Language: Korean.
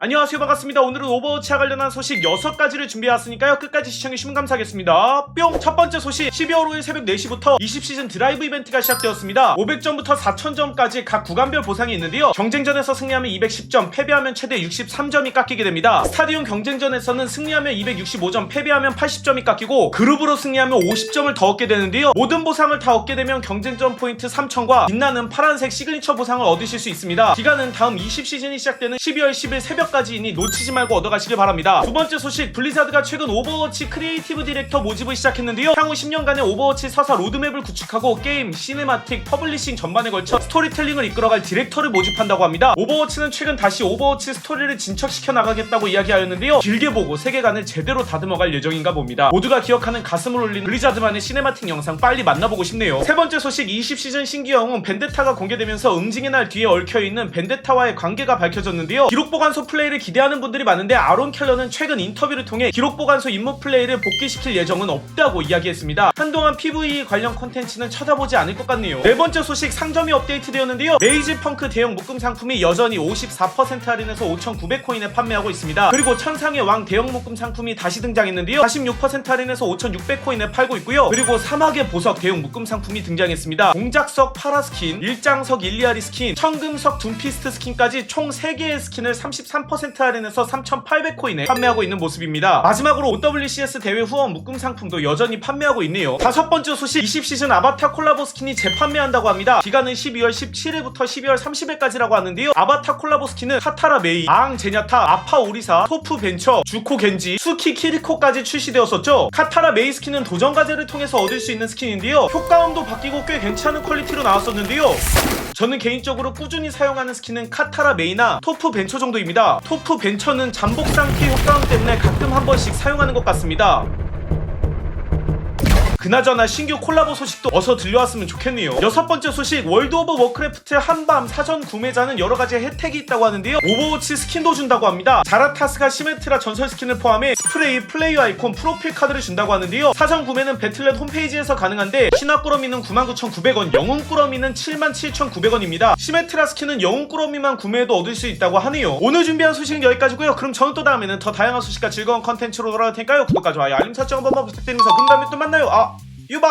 안녕하세요. 반갑습니다. 오늘은 오버워치와 관련한 소식 6가지를 준비해왔으니까요. 끝까지 시청해주시면 감사하겠습니다. 뿅! 첫번째 소식. 12월 5일 새벽 4시부터 20시즌 드라이브 이벤트가 시작되었습니다. 500점부터 4000점까지 각 구간별 보상이 있는데요. 경쟁전에서 승리하면 210점 패배하면 최대 63점이 깎이게 됩니다. 스타디움 경쟁전에서는 승리하면 265점 패배하면 80점이 깎이고 그룹으로 승리하면 50점을 더 얻게 되는데요. 모든 보상을 다 얻게 되면 경쟁전 포인트 3000과 빛나는 파란색 시그니처 보상을 얻으실 수 있습니다. 기간은 다음 20시즌이 시작되는 12월 10일 새벽 까지이니 놓치지 말고 얻어가시길 바랍니다. 두 번째 소식 블리자드가 최근 오버워치 크리에이티브 디렉터 모집을 시작했는데요. 향후 10년간의 오버워치 서사 로드맵을 구축하고 게임, 시네마틱, 퍼블리싱 전반에 걸쳐 스토리텔링을 이끌어갈 디렉터를 모집한다고 합니다. 오버워치는 최근 다시 오버워치 스토리를 진척시켜 나가겠다고 이야기하였는데요. 길게 보고 세계관을 제대로 다듬어갈 예정인가 봅니다. 모두가 기억하는 가슴을 울리는 블리자드만의 시네마틱 영상 빨리 만나보고 싶네요. 세 번째 소식 20시즌 신규 영웅 벤데타가 공개되면서 응징의 날 뒤에 얽혀있는 벤데타와의 관계가 밝혀졌는데요. 기록 보관소 플레이 를 기대하는 분들이 많은데 아론 켈러는 최근 인터뷰를 통해 기록 보관소 임무 플레이를 복귀시킬 예정은 없다고 이야기했습니다. 한동안 PVE 관련 콘텐츠는 쳐다보지 않을 것 같네요. 네 번째 소식 상점이 업데이트되었는데요. 메이즈 펑크 대형 묶음 상품이 여전히 54% 할인해서 5,900코인에 판매하고 있습니다. 그리고 천상의 왕 대형 묶음 상품이 다시 등장했는데요. 46% 할인해서 5,600코인에 팔고 있고요. 그리고 사막의 보석 대형 묶음 상품이 등장했습니다. 공작석 파라 스킨 일장석 일리아리 스킨 청금석 둠피스트 스킨까지 총 3개의 스킨을 33% 할인해서 3,800코인에 판매하고 있는 모습입니다. 마지막으로 OWCS 대회 후원 묶음 상품도 여전히 판매하고 있네요. 다섯 번째 소식 20시즌 아바타 콜라보 스킨이 재판매한다고 합니다. 기간은 12월 17일부터 12월 30일까지라고 하는데요. 아바타 콜라보 스킨은 카타라 메이, 앙 제냐타, 아파 오리사, 토프 벤처, 주코 겐지, 수키 키리코까지 출시되었었죠. 카타라 메이 스킨은 도전 과제를 통해서 얻을 수 있는 스킨인데요. 효과음도 바뀌고 꽤 괜찮은 퀄리티로 나왔었는데요 저는 개인적으로 꾸준히 사용하는 스킨은 카타라 메이나 토프 벤처 정도입니다. 토프 벤처는 잠복 상태 효과음 때문에 가끔 한 번씩 사용하는 것 같습니다. 그나저나 신규 콜라보 소식도 어서 들려왔으면 좋겠네요. 여섯 번째 소식 월드 오브 워크래프트 한밤 사전 구매자는 여러 가지 혜택이 있다고 하는데요. 오버워치 스킨도 준다고 합니다. 자라타스가 시메트라 전설 스킨을 포함해 스프레이, 플레이어 아이콘, 프로필 카드를 준다고 하는데요. 사전 구매는 배틀넷 홈페이지에서 가능한데 신화 꾸러미는 99,900원, 영웅 꾸러미는 77,900원입니다. 시메트라 스킨은 영웅 꾸러미만 구매해도 얻을 수 있다고 하네요. 오늘 준비한 소식은 여기까지고요. 그럼 저는 또 다음에는 더 다양한 소식과 즐거운 컨텐츠로 돌아올 테니까요. 구독과 좋아요, 알림 설정 한 번만 부탁드리면서 그럼 다음에 또 만나요. 아